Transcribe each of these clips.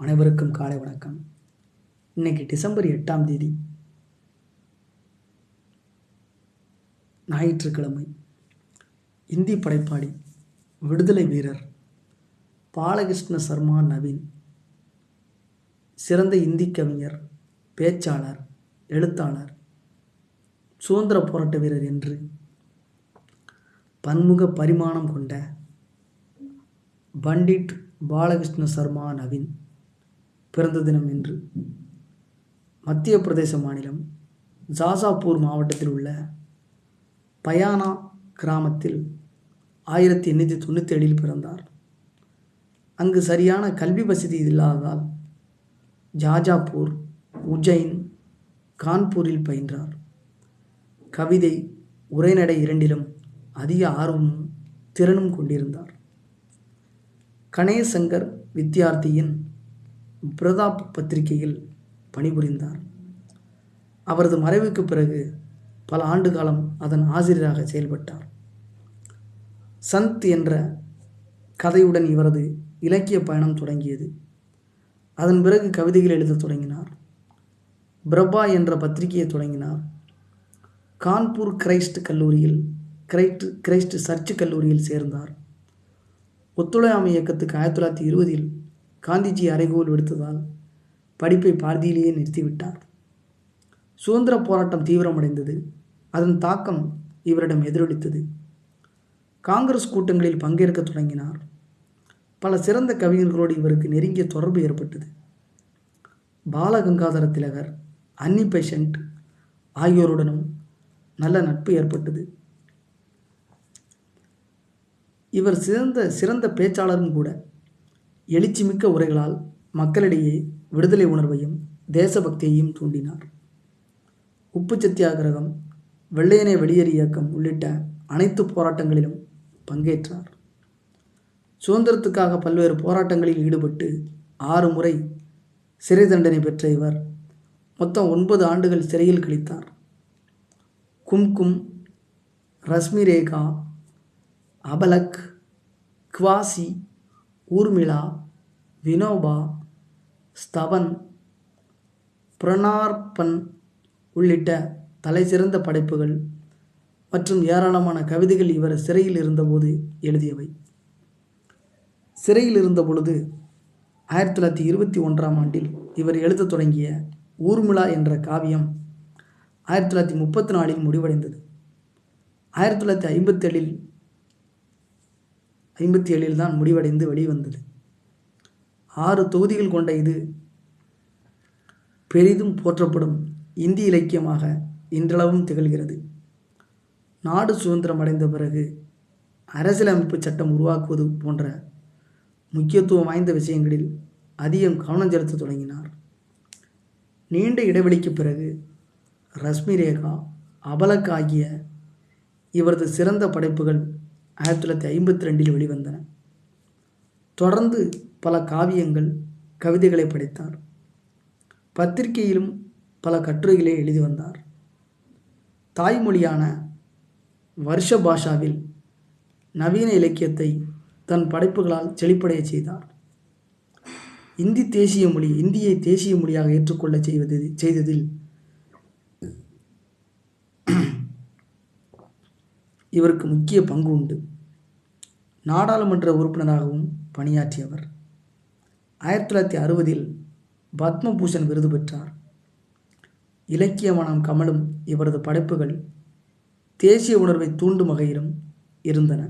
அனைவருக்கும் காலை வணக்கம். இன்னைக்கு டிசம்பர் எட்டாம் தேதி ஞாயிற்றுக்கிழமை இந்தி படைப்பாளி விடுதலை வீரர் பாலகிருஷ்ண சர்மா நவீன் சிறந்த இந்தி கவிஞர் பேச்சாளர் எழுத்தாளர் சுதந்திர போராட்ட வீரர் என்று பன்முக பரிமாணம் கொண்ட பண்டிட் பாலகிருஷ்ண சர்மா நவீன் பிறந்த தினம் இன்று. மத்திய பிரதேச மாநிலம் ஜாசாப்பூர் மாவட்டத்தில் உள்ள பயானா கிராமத்தில் ஆயிரத்தி எண்ணூற்றி தொண்ணூற்றி ஏழில் பிறந்தார். அங்கு சரியான கல்வி வசதி இல்லாததால் ஜாஜாப்பூர் உஜ்ஜைன் கான்பூரில் பயின்றார். கவிதை உரைநடை இரண்டிலும் அதிக ஆர்வமும் திறனும் கொண்டிருந்தார். கணேசங்கர் வித்தியார்த்தியின் பிரதாப் பத்திரிகையில் பணிபுரிந்தார். அவரது மறைவுக்கு பிறகு பல ஆண்டு காலம் அதன் ஆசிரியராக செயல்பட்டார். சந்த் என்ற கதையுடன் இவரது இலக்கிய பயணம் தொடங்கியது. அதன் பிறகு கவிதைகள் எழுதத் தொடங்கினார். பிரபா என்ற பத்திரிகையை தொடங்கினார். கான்பூர் கிரைஸ்ட் கல்லூரியில் கிரைஸ்ட் கிரைஸ்ட் சர்ச் கல்லூரியில் சேர்ந்தார். ஒத்துழையாமை இயக்கத்துக்கு ஆயிரத்தி தொள்ளாயிரத்தி இருபதில் காந்திஜி அறைகோல் விடுத்ததால் படிப்பை பாரதியிலேயே நிறுத்திவிட்டார். சுதந்திர போராட்டம் தீவிரமடைந்தது. அதன் தாக்கம் இவரிடம் எதிரொலித்தது. காங்கிரஸ் கூட்டங்களில் பங்கேற்க தொடங்கினார். பல சிறந்த கவிஞர்களோடு இவருக்கு நெருங்கிய தொடர்பு ஏற்பட்டது. பாலகங்காதர திலகர் அன்னி பேஷண்ட் ஆகியோருடனும் நல்ல நட்பு ஏற்பட்டது. இவர் சிறந்த சிறந்த பேச்சாளரும் கூட எழுச்சிமிக்க உரைகளால் மக்களிடையே விடுதலை உணர்வையும் தேசபக்தியையும் தூண்டினார். உப்பு சத்தியாகிரகம் வெள்ளையனே வெளியேறு இயக்கம் உள்ளிட்ட அனைத்து போராட்டங்களிலும் பங்கேற்றார். சுதந்திரத்துக்காக பல்வேறு போராட்டங்களில் ஈடுபட்டு ஆறு முறை சிறை தண்டனை பெற்ற இவர் மொத்தம் ஒன்பது ஆண்டுகள் சிறையில் கழித்தார். கும்கும் ரஷ்மி ரேகா அபலக் குவாசி ஊர்மிளா வினோபா ஸ்தவன் பிரணார்பன் உள்ளிட்ட தலைசிறந்த படைப்புகள் மற்றும் ஏராளமான கவிதைகள் இவர் சிறையில் இருந்தபோது எழுதியவை. சிறையில் இருந்த பொழுது ஆயிரத்தி தொள்ளாயிரத்தி இருபத்தி ஒன்றாம் ஆண்டில் இவர் எழுதத் தொடங்கிய ஊர்மிளா என்ற காவியம் ஆயிரத்தி தொள்ளாயிரத்தி முப்பத்தி நாலில் முடிவடைந்தது. ஆயிரத்தி தொள்ளாயிரத்தி ஐம்பத்தேழில் ஐம்பத்தி ஏழில் தான் முடிவடைந்து வெளிவந்தது. ஆறு தொகுதிகள் கொண்ட இது பெரிதும் போற்றப்படும் இந்தி இலக்கியமாக இன்றளவும் திகழ்கிறது. நாடு சுதந்திரம் அடைந்த பிறகு அரசியலமைப்பு சட்டம் உருவாக்குவது போன்ற முக்கியத்துவம் வாய்ந்த விஷயங்களில் அதிகம் கவனம் செலுத்த தொடங்கினார். நீண்ட இடைவெளிக்கு பிறகு ரஷ்மி ரேகா அபலக் ஆகிய இவரது சிறந்த படைப்புகள் ஆயிரத்தி தொள்ளாயிரத்தி ஐம்பத்தி ரெண்டில் வெளிவந்தன. தொடர்ந்து பல காவியங்கள் கவிதைகளை படைத்தார். பத்திரிகையிலும் பல கட்டுரைகளை எழுதி வந்தார். தாய்மொழியான வருஷ பாஷாவில் நவீன இலக்கியத்தை தன் படைப்புகளால் செழிப்படைய செய்தார். இந்தி தேசிய மொழி இந்தியை தேசிய மொழியாக ஏற்றுக்கொள்ள செய்வது செய்ததில் இவருக்கு முக்கிய பங்கு உண்டு. நாடாளுமன்ற உறுப்பினராகவும் பணியாற்றியவர். ஆயிரத்தி தொள்ளாயிரத்தி அறுபதில் பத்மபூஷன் விருது பெற்றார். இலக்கிய மனம் கமலும் இவரது படைப்புகள் தேசிய உணர்வை தூண்டும் வகையிலும் இருந்தன.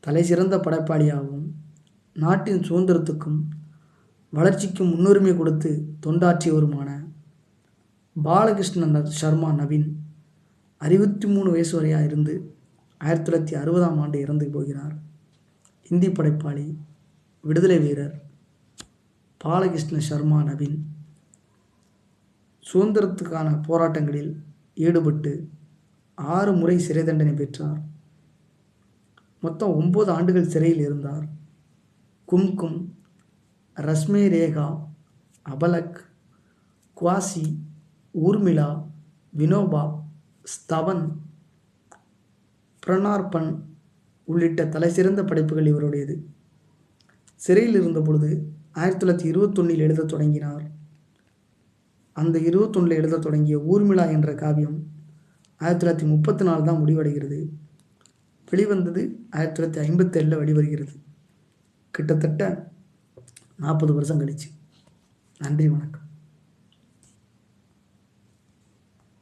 தலைசிறந்த படைப்பாளியாகவும் நாட்டின் சுதந்திரத்துக்கும் வளர்ச்சிக்கும் முன்னுரிமை கொடுத்து தொண்டாற்றியவருமான பாலகிருஷ்ணன் சர்மா நவீன் அறுபத்தி மூணு வயசு வரையாக இருந்து ஆயிரத்தி தொள்ளாயிரத்தி அறுபதாம் ஆண்டு இறந்து போகிறார். இந்தி படைப்பாளி விடுதலை வீரர் பாலகிருஷ்ண சர்மா நவீன் சுதந்திரத்துக்கான போராட்டங்களில் ஈடுபட்டு ஆறு முறை சிறை தண்டனை பெற்றார். மொத்தம் ஒம்பது ஆண்டுகள் சிறையில் இருந்தார். கும்கும் ரஷ்மே ரேகா அபலக் குவாசி ஊர்மிளா வினோபா ஸ்தவன் பிரணார்பன் உள்ளிட்ட தலைசிறந்த படைப்புகள் இவருடையது. சிறையில் இருந்த பொழுது ஆயிரத்தி தொள்ளாயிரத்தி இருபத்தொன்னில் எழுத தொடங்கினார். அந்த இருபத்தொன்னில் எழுத தொடங்கிய ஊர்மிளா என்ற காவியம் ஆயிரத்தி தொள்ளாயிரத்தி முப்பத்தி நாலு தான் முடிவடைகிறது. வெளிவந்தது ஆயிரத்தி தொள்ளாயிரத்தி ஐம்பத்தேழில் வெளிவருகிறது. கிட்டத்தட்ட நாற்பது வருஷம் கழிச்சு. நன்றி வணக்கம்.